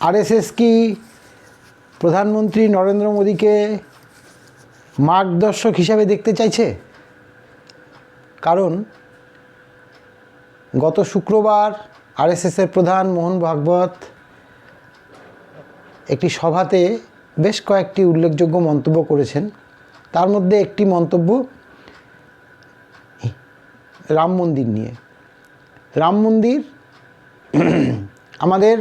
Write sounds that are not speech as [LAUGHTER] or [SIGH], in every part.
RSS কি প্রধানমন্ত্রী নরেন্দ্র মোদীকে মার্গদর্শক হিসাবে দেখতে চাইছে? কারণ গত শুক্রবার আরএসএসের প্রধান মোহন ভাগবত একটি সভাতে বেশ কয়েকটি উল্লেখযোগ্য মন্তব্য করেছেন। তার মধ্যে একটি মন্তব্য রাম মন্দির নিয়ে। রাম মন্দির [CLEARS THROAT] আমাদের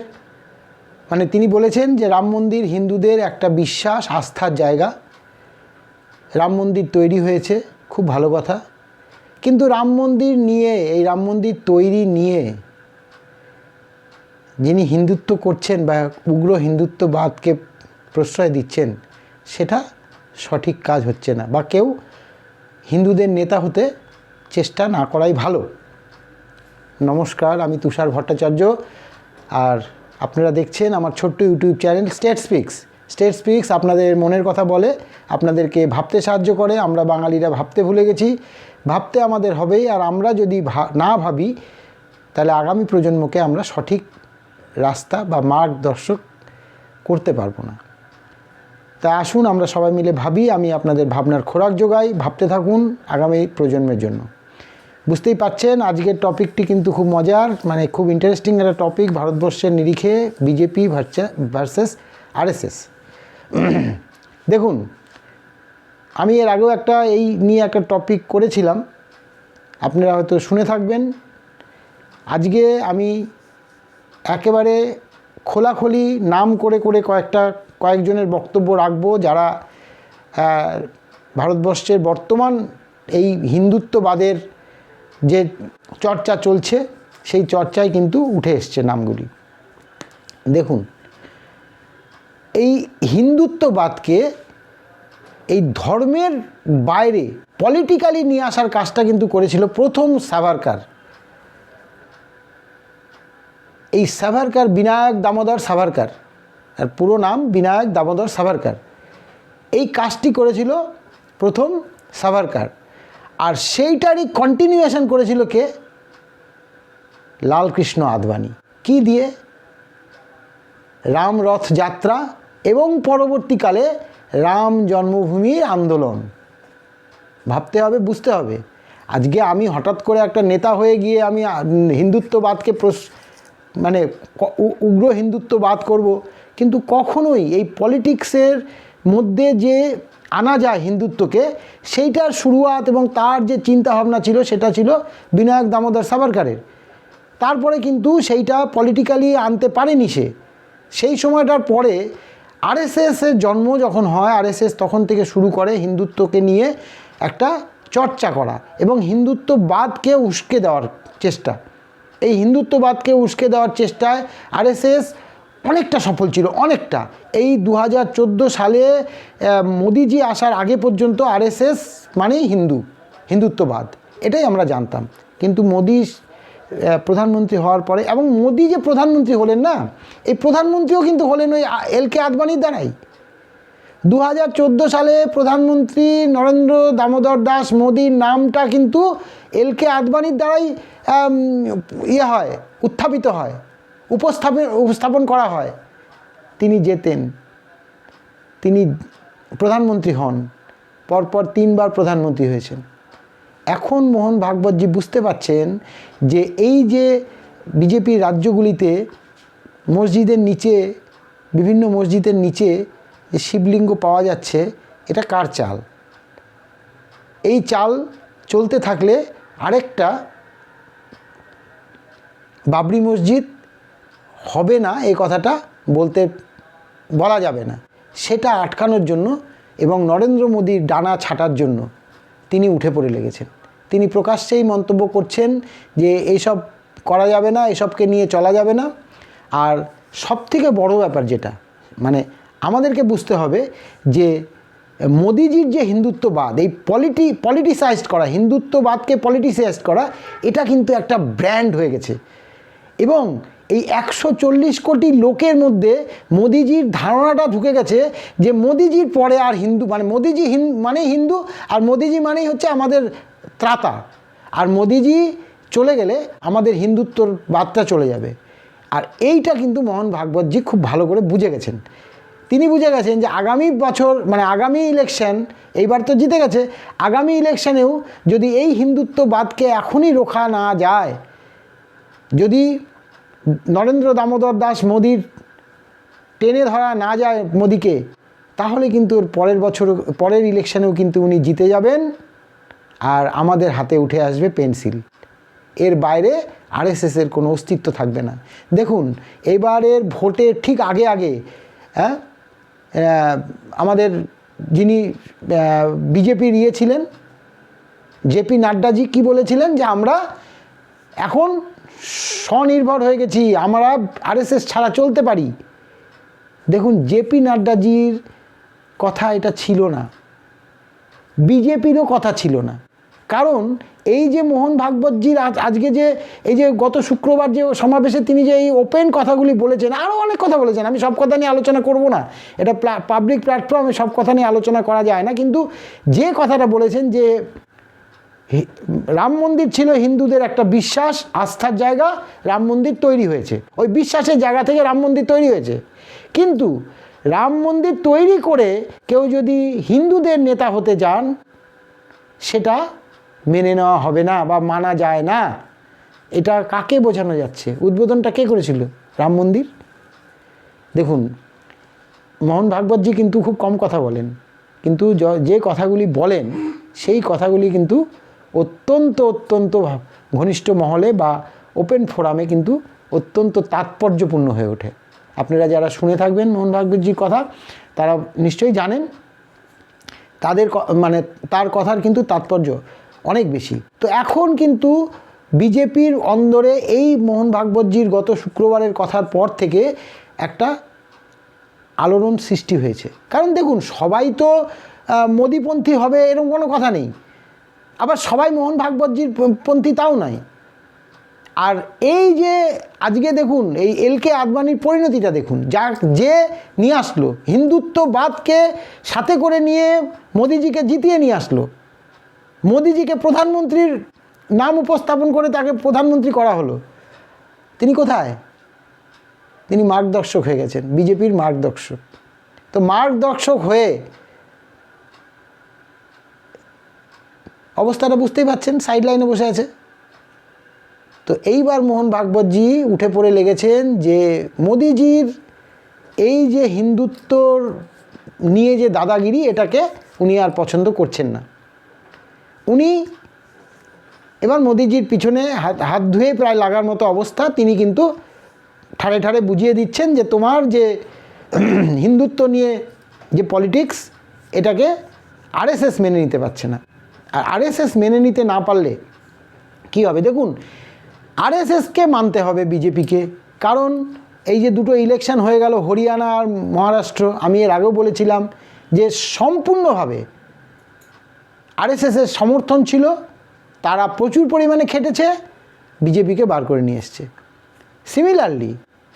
মানে তিনি বলেছেন যে রাম মন্দির হিন্দুদের একটা বিশ্বাস, আস্থার জায়গা। রাম মন্দির তৈরি হয়েছে, খুব ভালো কথা। কিন্তু রাম মন্দির নিয়ে, এই রাম মন্দির তৈরি নিয়ে যিনি হিন্দুত্ব করছেন বা উগ্র হিন্দুত্ববাদকে প্রশ্রয় দিচ্ছেন, সেটা সঠিক কাজ হচ্ছে না বা কেউ হিন্দুদের নেতা হতে চেষ্টা না করাই ভালো। নমস্কার, আমি তুষার ভট্টাচার্য আর আপনারা দেখছেন আমার ছোট্ট YouTube channel State Speaks State Speaks আপনাদের মনের কথা বলে, আপনাদেরকে ভাবতে সাহায্য করে, আমরা বাঙালিরা ভাবতে ভুলে গেছি। ভাবতে আমাদের হবেই, আর আমরা যদি না ভাবি, তাহলে আগামী প্রজন্মকে আমরা সঠিক রাস্তা বা মার্গদর্শক করতে পারব না। তা আসুন, আমরা সবাই মিলে ভাবি, আমি আপনাদের ভাবনার খোরাক যোগাই। ভাবতে থাকুন আগামী প্রজন্মের জন্য। বুঝতেই পাচ্ছেন আজকের টপিকটি কিন্তু খুব মজার মানে খুব ইন্টারেস্টিং একটা টপিক ভারতবর্ষের নিরিখে বিজেপি ভার্সেস আরএসএস দেখুন, আমি এর আগেও একটা এই নিয়ে একটা টপিক করেছিলাম, আপনারা হয়তো শুনে থাকবেন। আজকে আমি একেবারে খোলাখুলি নাম করে করে কয়েকটা, কয়েকজনের বক্তব্য রাখব যারা ভারতবর্ষের বর্তমান এই হিন্দুত্ববাদের যে চর্চা চলছে, সেই চর্চায় কিন্তু উঠে এসছে নামগুলি। দেখুন, এই হিন্দুত্ববাদকে এই ধর্মের বাইরে পলিটিক্যালি নিয়ে আসার কাজটা কিন্তু করেছিল প্রথম সাভারকার। এই সাভারকার বিনায়ক দামোদর সাভারকার, আর পুরো নাম বিনায়ক দামোদর সাভারকার। এই কাজটি করেছিল প্রথম সাভারকার। আর সেইটারই কন্টিনিউয়েশন করেছিল কে? লালকৃষ্ণ আদবানি। কি দিয়ে? রাম রথ যাত্রা এবং পরবর্তীকালে রাম জন্মভূমির আন্দোলন। ভাবতে হবে, বুঝতে হবে। আজকে আমি হঠাৎ করে একটা নেতা হয়ে গিয়ে আমি হিন্দুত্ববাদকে মানে উগ্র হিন্দুত্ববাদ করব। কিন্তু কখনোই এই পলিটিক্সের মধ্যে যে আনা যায় হিন্দুত্বকে, সেইটার শুরুয়াত এবং তার যে চিন্তাভাবনা ছিল, সেটা ছিল বিনায়ক দামোদর সাভারকারের। তারপরে কিন্তু সেইটা পলিটিক্যালি আনতে পারেনি সে। সেই সময়টার পরে আরএসএসের জন্ম যখন হয় আরএসএস তখন থেকে শুরু করে হিন্দুত্বকে নিয়ে একটা চর্চা করা এবং হিন্দুত্ববাদকে উস্কে দেওয়ার চেষ্টা। এই হিন্দুত্ববাদকে উস্কে দেওয়ার চেষ্টায় আরএসএস অনেকটা সফল ছিল, অনেকটা। এই দু হাজার চোদ্দ সালে মোদিজি আসার আগে পর্যন্ত আরএসএস মানেই হিন্দু, হিন্দুত্ববাদ, এটাই আমরা জানতাম। কিন্তু মোদি প্রধানমন্ত্রী হওয়ার পরে, এবং মোদি যে প্রধানমন্ত্রী হলেন না, এই প্রধানমন্ত্রীও কিন্তু হলেন ওই এল কে আদবানির দ্বারাই। দু হাজার চোদ্দ সালে প্রধানমন্ত্রী নরেন্দ্র দামোদর দাস মোদির নামটা কিন্তু এল কে আদবানির দ্বারাই ইয়ে হয়, উত্থাপিত হয়। উপস্থাপন উপস্থাপন করা হয়। তিনি যেতেন। তিনি প্রধানমন্ত্রী হন। পরপর তিনবার প্রধানমন্ত্রী হয়েছেন। এখন মোহন ভাগবতজি বুঝতে পাচ্ছেন যে এই যে বিজেপির রাজ্যগুলিতে মসজিদের নিচে, বিভিন্ন মসজিদের নিচে যে শিবলিঙ্গ পাওয়া যাচ্ছে, এটা কার চাল? এই চাল চলতে থাকলে আরেকটা বাবরি মসজিদ হবে না, এই কথাটা বলতে বলা যাবে না। সেটা আটকানোর জন্য এবং নরেন্দ্র মোদীর ডানা ছাটার জন্য তিনি উঠে পড়ে লেগেছেন। তিনি প্রকাশ্যেই মন্তব্য করছেন যে এইসব করা যাবে না, এসবকে নিয়ে চলা যাবে না। আর সবথেকে বড় ব্যাপার যেটা মানে আমাদেরকে বুঝতে হবে যে মোদিজির যে হিন্দুত্ববাদ, এই পলিটি, পলিটিসাইজড করা, হিন্দুত্ববাদকে পলিটিসাইজড করা, এটা কিন্তু একটা ব্র্যান্ড হয়ে গেছে। এবং এই একশো চল্লিশ কোটি লোকের মধ্যে মোদিজির ধারণাটা ঢুকে গেছে যে মোদিজির পরে আর হিন্দু মানে মোদিজি হিন মানে হিন্দু আর মোদিজি মানেই হচ্ছে আমাদের ত্রাতা। আর মোদিজি চলে গেলে আমাদের হিন্দুত্বর বাদটা চলে যাবে। আর এইটা কিন্তু মোহন ভাগবতজি খুব ভালো করে বুঝে গেছেন। তিনি বুঝে গেছেন যে আগামী বছর মানে আগামী ইলেকশন এইবার তো জিতে গেছে, আগামী ইলেকশনেও যদি এই হিন্দুত্ববাদকে এখনই রোখা না যায়, যদি নরেন্দ্র দামোদর দাস মোদির টেনে ধরা না যায় মোদিকে, তাহলে কিন্তু পরের বছর, পরের ইলেকশনেও কিন্তু উনি জিতে যাবেন আর আমাদের হাতে উঠে আসবে পেন্সিল। এর বাইরে আরএসএসের কোনো অস্তিত্ব থাকবে না। দেখুন, এবারের ভোটের ঠিক আগে আগে হ্যাঁ আমাদের যিনি বিজেপির ইয়ে ছিলেন জেপি নাড্ডাজি কি বলেছিলেন যে আমরা এখন স্বনির্ভর হয়ে গেছি, আমরা আরএসএস ছাড়া চলতে পারি। দেখুন জেপি নাড্ডাজির কথা এটা ছিল না। বিজেপিরও কথা ছিল না। কারণ, এই যে মোহন ভাগবতজির আজ, আজকে যে, এই যে গত শুক্রবার যে সমাবেশে তিনি যে এই ওপেন কথাগুলি বলেছেন, আরও অনেক কথা বলেছেন, আমি সব কথা নিয়ে আলোচনা করব না। এটা পাবলিক প্ল্যাটফর্মে সব কথা নিয়ে আলোচনা করা যায় না, কিন্তু যে কথাটা বলেছেন যে রাম মন্দির ছিল হিন্দুদের একটা বিশ্বাস, আস্থার জায়গা, রাম মন্দির তৈরি হয়েছে। ওই বিশ্বাসের জায়গা থেকে রাম মন্দির তৈরি হয়েছে। কিন্তু রাম মন্দির তৈরি করে কেউ যদি হিন্দুদের নেতা হতে যান, সেটা মেনে নেওয়া হবে না বা মানা যায় না। এটা কাকে বোঝানো যাচ্ছে? উদ্বোধনটা কে করেছিল? রাম মন্দির? দেখুন, মোহন ভাগবতজি কিন্তু খুব কম কথা বলেন। কিন্তু যে কথাগুলি বলেন, সেই কথাগুলি কিন্তু অত্যন্ত অত্যন্ত ঘনিষ্ঠ মহলে বা ওপেন ফোরামে কিন্তু অত্যন্ত তাৎপর্যপূর্ণ হয়ে ওঠে। আপনারা যারা শুনে থাকবেন, মোহন ভাগবতজির কথা, তারা নিশ্চয়ই জানেন, তাদের মানে তার কথার কিন্তু তাৎপর্য অনেক বেশি। তো এখন কিন্তু বিজেপির অন্দরে এই মোহন ভাগবতজির গত শুক্রবারের কথার পর থেকে একটা আলোড়ন সৃষ্টি হয়েছে। কারণ দেখুন, সবাই তো মোদিপন্থী হবে এরকম কোনো কথা নেই। আবার সবাই মোহন ভাগবতজির পন্থী তাও নয় আর এই যে আজকে দেখুন, এই এলকে আদবানির পরিণতিটা দেখুন যা যে নিয়ে আসলো, হিন্দুত্ববাদকে সাথে করে নিয়ে মোদিজিকে জিতিয়ে নিয়ে আসলো। মোদিজিকে প্রধানমন্ত্রীর নাম উপস্থাপন করে তাকে প্রধানমন্ত্রী করা হলো। তিনি কোথায়? তিনি মার্গদর্শক হয়ে গেছেন, বিজেপির মার্গদর্শক। তো মার্গদর্শক হয়ে অবস্থাটা বুঝতেই পারছেন সাইড লাইনে বসে আছে। তো এইবার মোহন ভাগবতজি উঠে পড়ে লেগেছেন যে মোদিজির এই যে হিন্দুত্বর নিয়ে যে দাদাগিরি, এটাকে উনি আর পছন্দ করছেন না। উনি এবার মোদিজির পিছনে হাত হাত ধুয়ে প্রায় লাগার মতো অবস্থা, তিনি কিন্তু ঠাড়ে ঠাড়ে বুঝিয়ে দিচ্ছেন যে তোমার যে হিন্দুত্ব নিয়ে যে পলিটিক্স এটাকে আরএসএস মেনে নিতে পারছে না। আর আরএসএস মেনে নিতে না পারলে কি হবে? দেখুন, আরএসএসকে মানতে হবে বিজেপিকে। কারণ এই যে দুটো ইলেকশন হয়ে গেল, হরিয়ানা আর মহারাষ্ট্র, আমি এর আগেও বলেছিলাম যে সম্পূর্ণভাবে আরএসএসের সমর্থন ছিল, তারা প্রচুর পরিমাণে খেটেছে, বিজেপিকে বার করে নিয়ে এসছে। সিমিলারলি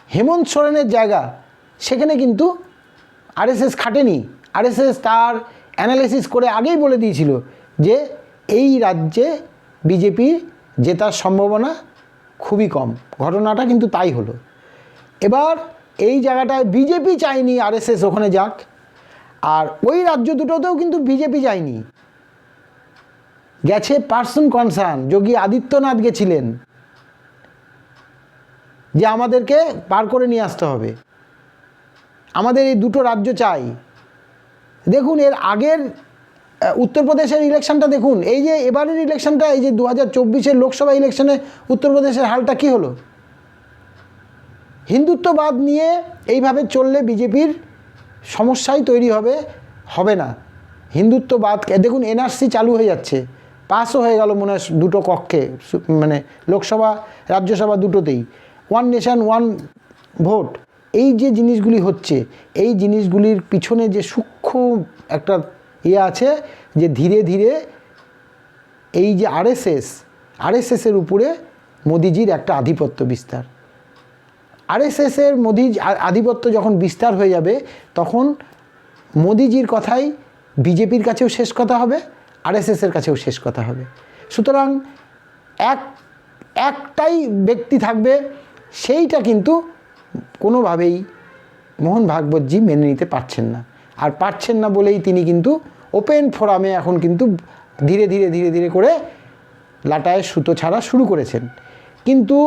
হেমন্ত সোরেনের জায়গা, সেখানে কিন্তু আরএসএস খাটেনি। আরএসএস তার অ্যানালিসিস করে আগেই বলে দিয়েছিল যে এই রাজ্যে বিজেপি জেতার সম্ভাবনা খুবই কম। ঘটনাটা কিন্তু তাই হলো। এবার এই জায়গাটায় বিজেপি চায়নি আরএসএস ওখানে যাক, আর ওই রাজ্য দুটোতেও কিন্তু বিজেপি যায়নি। গেছে পার্সন কনসার্ন, যোগী আদিত্যনাথ গেছিলেন, যে আমাদেরকে পার করে নিয়ে আসতে হবে। আমাদের এই দুটো রাজ্য চাই। দেখুন, এর আগের উত্তরপ্রদেশের ইলেকশনটা দেখুন। এই যে এবারের ইলেকশনটা এই যে দু হাজার লোকসভা ইলেকশনে উত্তরপ্রদেশের হালটা কী হলো? হিন্দুত্ববাদ নিয়ে এইভাবে চললে বিজেপির সমস্যাই তৈরি হবে হবে না। হিন্দুত্ববাদ দেখুন এনআরসি চালু হয়ে যাচ্ছে। পাসও হয়ে গেল মনে হয় দুটো কক্ষে মানে লোকসভা, রাজ্যসভা দুটোতেই। ওয়ান নেশন ওয়ান ভোট এই যে জিনিসগুলি হচ্ছে, এই জিনিসগুলির পিছনে যে সূক্ষ্ম একটা ইয়ে আছে যে ধীরে ধীরে এই যে আরএসএস আরএসএসের উপরে মোদিজির একটা আধিপত্য বিস্তার। আরএসএসের মোদি আধিপত্য যখন বিস্তার হয়ে যাবে, তখন মোদিজির কথাই বিজেপির কাছেও শেষ কথা হবে আরএসএসের কাছেও শেষ কথা হবে। সুতরাং এক, একটাই ব্যক্তি থাকবে, সেইটা কিন্তু কোনোভাবেই মোহন ভাগবতজি মেনে নিতে পারছেন না। আর পারছেন না বলেই তিনি কিন্তু ওপেন ফোরামে এখন কিন্তু ধীরে ধীরে ধীরে ধীরে করে লাটায় সুতো ছাড়া শুরু করেছেন। কিন্তু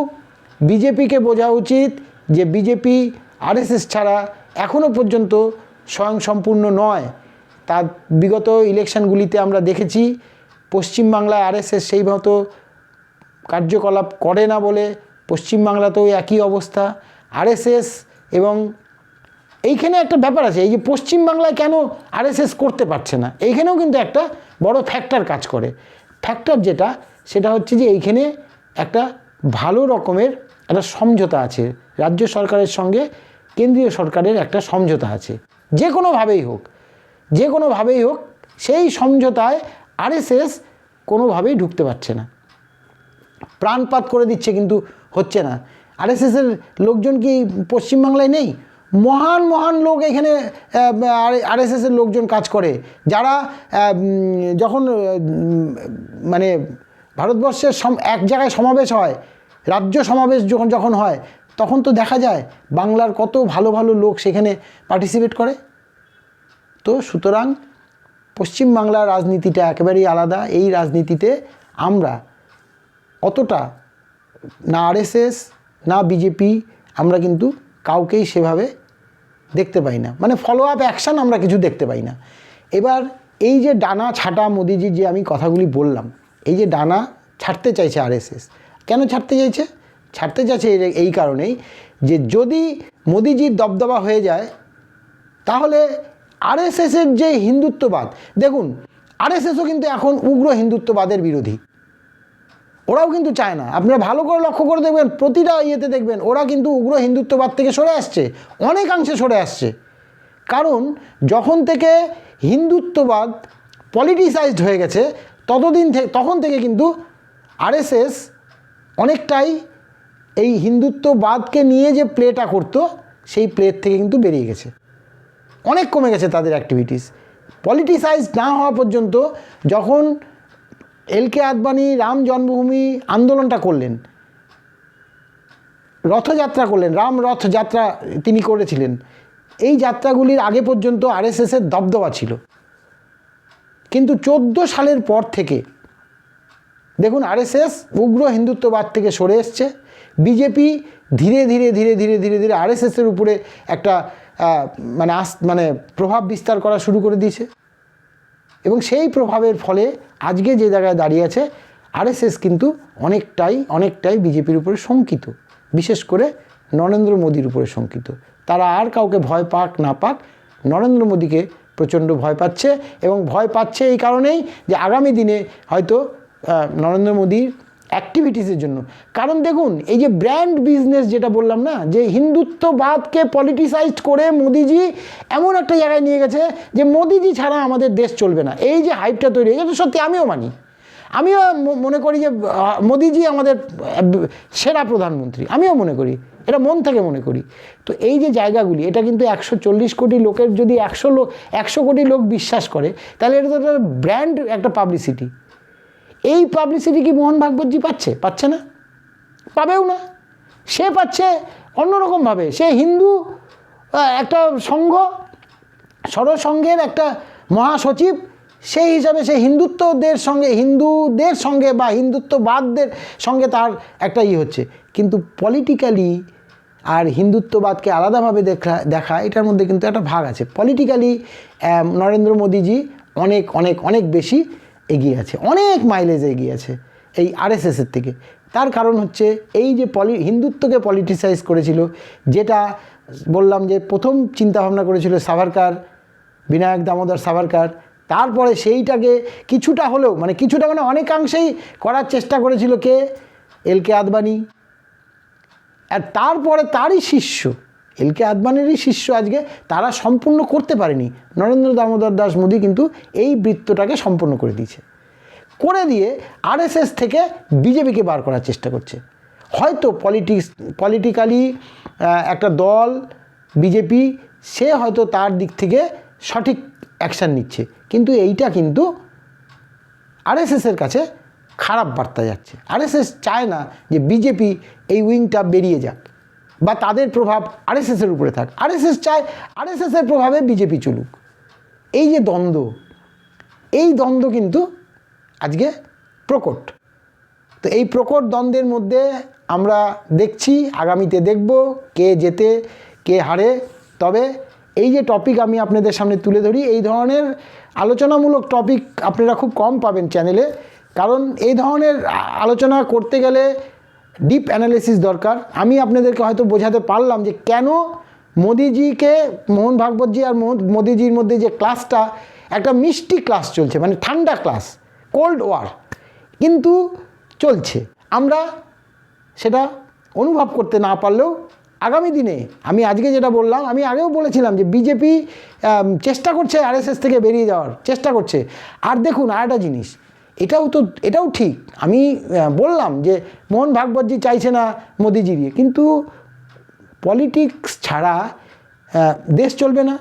বিজেপিকে বোঝা উচিত যে বিজেপি আরএসএস ছাড়া এখনও পর্যন্ত স্বয়ংসম্পূর্ণ নয়। তার বিগত ইলেকশনগুলিতে আমরা দেখেছি পশ্চিমবাংলায় আরএসএস সেই মতো কার্যকলাপ করে না বলে পশ্চিমবাংলাতেও একই অবস্থা। আরএসএস এবং এইখানে একটা ব্যাপার আছে, এই যে পশ্চিমবাংলায় কেন আরএসএস করতে পারছে না? এইখানেও কিন্তু একটা বড় ফ্যাক্টর কাজ করে। ফ্যাক্টর যেটা, সেটা হচ্ছে যে এইখানে একটা ভালো রকমের একটা সমঝোতা আছে। রাজ্য সরকারের সঙ্গে কেন্দ্রীয় সরকারের একটা সমঝোতা আছে। যে কোনোভাবেই হোক, যে কোনোভাবেই হোক, সেই সমঝোতায় আরএসএস কোনোভাবেই ঢুকতে পারছে না। প্রাণপাত করে দিচ্ছে কিন্তু হচ্ছে না। আরএসএসের লোকজন কি পশ্চিমবাংলায় নেই? মহান মহান লোক এখানে আর, আরএসএসের লোকজন কাজ করে। যারা যখন মানে ভারতবর্ষের এক জায়গায় সমাবেশ হয়, রাজ্য সমাবেশ যখন যখন হয়, তখন তো দেখা যায় বাংলার কত ভালো ভালো লোক সেখানে পার্টিসিপেট করে। তো সুতরাং পশ্চিমবাংলার রাজনীতিটা একেবারেই আলাদা। এই রাজনীতিতে আমরা অতটা, না আরএসএস, না বিজেপি, আমরা কিন্তু কাউকেই সেভাবে দেখতে পাই না। মানে ফলো আপ অ্যাকশান আমরা কিছু দেখতে পাই না। এবার এই যে ডানা ছাটা মোদিজির যে আমি কথাগুলি বললাম, এই যে ডানা ছাড়তে চাইছে আরএসএস, কেন ছাড়তে চাইছে? ছাড়তে চাইছে এই- এই কারণেই যে যদি মোদিজির দবদবা হয়ে যায়, তাহলে আরএসএসের যে হিন্দুত্ববাদ, দেখুন, আরএসএসও কিন্তু এখন উগ্র হিন্দুত্ববাদের বিরোধী। ওরাও কিন্তু চায় না। আপনারা ভালো করে লক্ষ্য করে দেখবেন, প্রতিটা ইয়েতে দেখবেন, ওরা কিন্তু উগ্র হিন্দুত্ববাদ থেকে সরে আসছে। অনেকাংশে সরে আসছে। কারণ যখন থেকে হিন্দুত্ববাদ পলিটিসাইজড হয়ে গেছে, ততদিন থেকে তখন থেকে কিন্তু আরএসএস অনেকটাই এই হিন্দুত্ববাদকে নিয়ে যে প্লেটা করতো, সেই প্লেট থেকে কিন্তু বেরিয়ে গেছে। অনেক কমে গেছে তাদের অ্যাক্টিভিটিস পলিটিসাইজ না হওয়া পর্যন্ত যখন এল কে আদবানি রাম জন্মভূমি আন্দোলনটা করলেন। রথযাত্রা করলেন। রাম রথযাত্রা তিনি করেছিলেন। এই যাত্রাগুলির আগে পর্যন্ত আরএসএসের দবদবা ছিল। কিন্তু চোদ্দ সালের পর থেকে দেখুন আরএসএস উগ্র হিন্দুত্ববাদ থেকে সরে এসছে। বিজেপি ধীরে ধীরে ধীরে ধীরে ধীরে ধীরে আরএসএসের উপরে একটা মানে আস মানে প্রভাব বিস্তার করা শুরু করে দিয়েছে। এবং সেই প্রভাবের ফলে আজকে যে জায়গায় দাঁড়িয়ে আছে আরএসএস কিন্তু অনেকটাই অনেকটাই বিজেপির উপরে শঙ্কিত। বিশেষ করে নরেন্দ্র মোদীর উপরে শঙ্কিত। তারা আর কাউকে ভয় পাক না পাক, নরেন্দ্র মোদীকে প্রচণ্ড ভয় পাচ্ছে এবং ভয় পাচ্ছে এই কারণেই যে আগামী দিনে হয়তো নরেন্দ্র মোদীর অ্যাক্টিভিটিসের জন্য। কারণ দেখুন, এই যে ব্র্যান্ড বিজনেস যেটা বললাম না, যে হিন্দুত্ববাদকে পলিটিসাইজড করে মোদিজি এমন একটা জায়গায় নিয়ে গেছে যে মোদিজি ছাড়া আমাদের দেশ চলবে না। এই যে হাইপটা তৈরি হয়েছে গেছে, সত্যি আমিও মানি। আমিও মনে করি যে মোদিজি আমাদের সেরা প্রধানমন্ত্রী। আমিও মনে করি, এটা মন থেকে মনে করি। তো এই যে জায়গাগুলি, এটা কিন্তু একশো চল্লিশ কোটি লোকের যদি একশো লোক একশো কোটি লোক বিশ্বাস করে, তাহলে এটা তো একটা ব্র্যান্ড একটা পাবলিসিটি এই পাবলিসিটি কি মোহন ভাগবতজি পাচ্ছে? পাচ্ছে না। পাবেও না। সে পাচ্ছে অন্যরকমভাবে। সে হিন্দু একটা সংঘ সরসংঘের একটা মহাসচিব। সেই হিসাবে সে হিন্দুত্বদের সঙ্গে, হিন্দুদের সঙ্গে বা হিন্দুত্ববাদদের সঙ্গে তার একটা ই হচ্ছে। কিন্তু পলিটিক্যালি আর হিন্দুত্ববাদকে আলাদাভাবে দেখা দেখা, এটার মধ্যে কিন্তু একটা ভাগ আছে। পলিটিক্যালি নরেন্দ্র মোদীজি অনেক অনেক অনেক বেশি এগিয়ে আছে, অনেক মাইলেজ এগিয়ে আছে এই আরএসএসের থেকে। তার কারণ হচ্ছে এই যে পলি হিন্দুত্বকে পলিটিসাইজ করেছিল, যেটা বললাম যে প্রথম চিন্তাভাবনা করেছিল সাভারকার, বিনায়ক দামোদর সাভারকার, তারপরে সেইটাকে কিছুটা হলেও মানে কিছুটা মানে অনেকাংশেই করার চেষ্টা করেছিল কে? এল কে আদবানি। আর তারপরে তারই শিষ্য এল কে আদবানিরই শিষ্য আজকে, তারা সম্পূর্ণ করতে পারেনি। নরেন্দ্র দামোদর দাস মোদী কিন্তু এই বৃত্তটাকে সম্পূর্ণ করে দিয়েছে। করে দিয়ে আরএসএস থেকে বিজেপিকে বার করার চেষ্টা করছে। হয়তো পলিটিক্স, পলিটিক্যালি একটা দল, বিজেপি, সে হয়তো তার দিক থেকে সঠিক অ্যাকশান নিচ্ছে। কিন্তু এইটা কিন্তু আরএসএসের কাছে খারাপ বার্তা যাচ্ছে। আরএসএস চায় না যে বিজেপি এই উইংটা বেরিয়ে যাক। বা তাদের প্রভাব আরএসএসের উপরে থাক। আরএসএস চায় আরএসএসের প্রভাবে বিজেপি চলুক। এই যে দ্বন্দ্ব, এই দ্বন্দ্ব কিন্তু আজকে প্রকট। তো এই প্রকট দ্বন্দ্বের মধ্যে আমরা দেখছি, আগামীতে দেখব কে জেতে, কে হারে। তবে এই যে টপিক আমি আপনাদের সামনে তুলে ধরি, এই ধরনের আলোচনামূলক টপিক আপনারা খুব কম পাবেন চ্যানেলে কারণ এই ধরনের আলোচনা করতে গেলে ডিপ অ্যানালিসিস দরকার। আমি আপনাদেরকে হয়তো বোঝাতে পারলাম যে কেন মোদিজিকে, মোহন ভাগবতজি আর মোদিজির মধ্যে যে ক্লাসটা একটা মিষ্টি ক্লাস চলছে মানে ঠান্ডা ক্লাস কোল্ড ওয়ার কিন্তু চলছে। আমরা সেটা অনুভব করতে না পারলেও আগামী দিনে, আমি আজকে যেটা বললাম, আমি আগেও বলেছিলাম যে বিজেপি চেষ্টা করছে আরএসএস থেকে বেরিয়ে যাওয়ার, চেষ্টা করছে। আর দেখুন আর একটা জিনিস এটাও তো, এটাও ঠিক। আমি বললাম যে মোহন ভাগবতজি চাইছে না মোদিজি দিয়ে, কিন্তু পলিটিক্স ছাড়া দেশ চলবে না।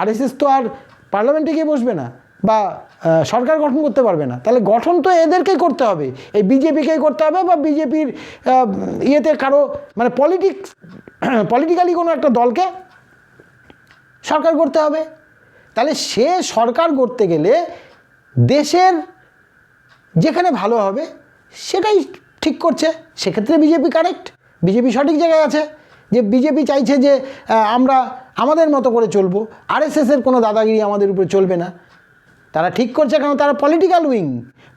আরএসএস তো আর পার্লামেন্টে গিয়ে বসবে না বা সরকার গঠন করতে পারবে না। তাহলে গঠন তো এদেরকেই করতে হবে। এই বিজেপিকেই করতে হবে বা বিজেপির ইয়েতে কারও মানে পলিটিক্স, [CLEARS THROAT] পলিটিক্যালি কোনো একটা দলকে সরকার করতে হবে। তাহলে সে সরকার করতে গেলে দেশের যেখানে ভালো হবে, সেটাই ঠিক করছে। সেক্ষেত্রে বিজেপি কারেক্ট বিজেপি সঠিক জায়গায় আছে। যে বিজেপি চাইছে যে আমরা আমাদের মতো করে চলবো আরএসএসের কোনো দাদাগিরি আমাদের উপরে চলবে না। তারা ঠিক করছে কারণ তারা পলিটিক্যাল উইং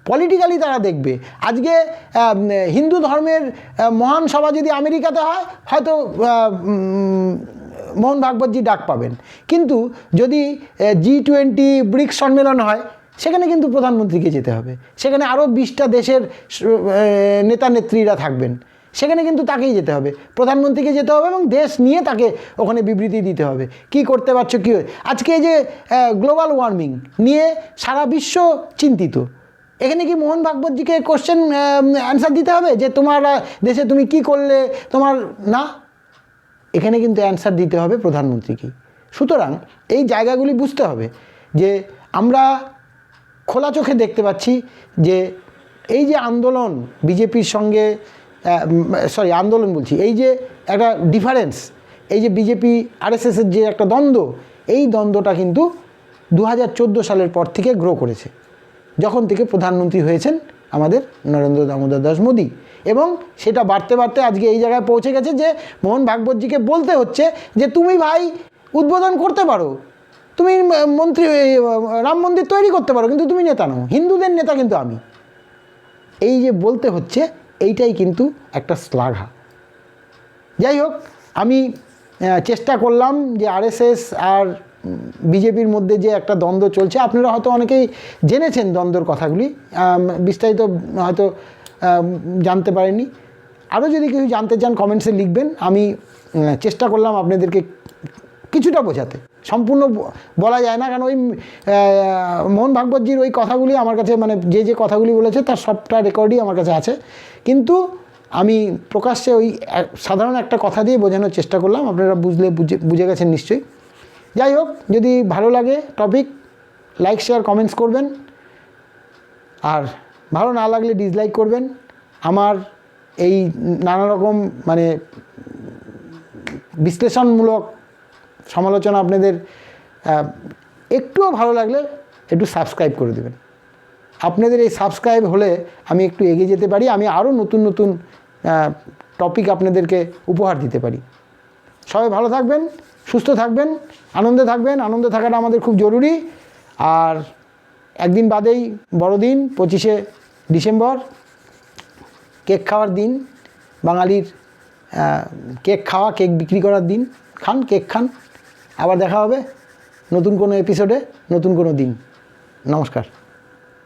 পলিটিক্যালি তারা দেখবে। আজকে হিন্দু ধর্মের মহান সভা যদি আমেরিকাতে হয়, হয়তো মোহন ভাগবতজি ডাক পাবেন। কিন্তু যদি জি টোয়েন্টি ব্রিক্স সম্মেলন হয় সেখানে কিন্তু প্রধানমন্ত্রীকে যেতে হবে। সেখানে আরও বিশটা দেশের নেতা নেত্রীরা থাকবেন। সেখানে কিন্তু তাকেই যেতে হবে। প্রধানমন্ত্রীকে যেতে হবে এবং দেশ নিয়ে তাকে ওখানে বিবৃতি দিতে হবে। কি করতে পারছ, কী আজকে এই যে গ্লোবাল ওয়ার্মিং নিয়ে সারা বিশ্ব চিন্তিত। এখানে কি মোহন ভাগবতজিকে কোশ্চেন অ্যান্সার দিতে হবে? যে তোমার দেশে তুমি কি করলে তোমার, না? এখানে কিন্তু অ্যান্সার দিতে হবে প্রধানমন্ত্রীকে। সুতরাং এই জায়গাগুলি বুঝতে হবে যে আমরা খোলা চোখে দেখতে পাচ্ছি যে এই যে আন্দোলন বিজেপির সঙ্গে সরি আন্দোলন বলছি, এই যে একটা ডিফারেন্স এই যে বিজেপি আরএসএসের যে একটা দ্বন্দ্ব, এই দ্বন্দ্বটা কিন্তু দু হাজার চোদ্দ সালের পর থেকে গ্রো করেছে। যখন থেকে প্রধানমন্ত্রী হয়েছেন আমাদের নরেন্দ্র দামোদর দাস মোদী। এবং সেটা বাড়তে বাড়তে আজকে এই জায়গায় পৌঁছে গেছে যে মোহন ভাগবতজিকে বলতে হচ্ছে যে, তুমি ভাই, উদ্বোধন করতে পারো। তুমি মন্ত্রী রাম মন্দির তৈরি করতে পারো, কিন্তু তুমি নেতা নও। হিন্দুদের নেতা কিন্তু আমি। এই যে বলতে হচ্ছে, এইটাই কিন্তু একটা শ্লাঘা। যাই হোক, আমি চেষ্টা করলাম যে আরএসএস আর বিজেপির মধ্যে যে একটা দ্বন্দ্ব চলছে, আপনারা হয়তো অনেকেই জেনেছেন দ্বন্দ্বর কথাগুলি বিস্তারিত হয়তো জানতে পারেননি। আরও যদি কিছু জানতে চান কমেন্টসে লিখবেন। আমি চেষ্টা করলাম আপনাদেরকে কিছুটা বোঝাতে। সম্পূর্ণ বলা যায় না, কারণ ওই মোহন ভাগবতজির ওই কথাগুলি আমার কাছে মানে যে যে কথাগুলি বলেছে তার সবটা রেকর্ডই আমার কাছে আছে। কিন্তু আমি প্রকাশ্যে ওই সাধারণ একটা কথা দিয়ে বোঝানোর চেষ্টা করলাম, আপনারা বুঝলে বুঝে বুঝে গেছেন নিশ্চয়ই। যাই হোক, যদি ভালো লাগে টপিক লাইক শেয়ার কমেন্টস করবেন। আর ভালো না লাগলে ডিসলাইক করবেন। আমার এই নানা রকম মানে বিশ্লেষণমূলক সমালোচনা আপনাদের একটুও ভালো লাগলে একটু সাবস্ক্রাইব করে দেবেন। আপনাদের এই সাবস্ক্রাইব হলে আমি একটু এগিয়ে যেতে পারি, আমি আরও নতুন নতুন টপিক আপনাদেরকে উপহার দিতে পারি। সবাই ভালো থাকবেন, সুস্থ থাকবেন, আনন্দে থাকবেন, আনন্দে থাকাটা আমাদের খুব জরুরি। আর একদিন বাদেই বড়দিন, পঁচিশে ডিসেম্বর, কেক খাওয়ার দিন, বাঙালির কেক খাওয়া, কেক বিক্রি করার দিন। খান, কেক খান। আবার দেখা হবে নতুন কোনো এপিসোডে নতুন কোনো দিন। নমস্কার।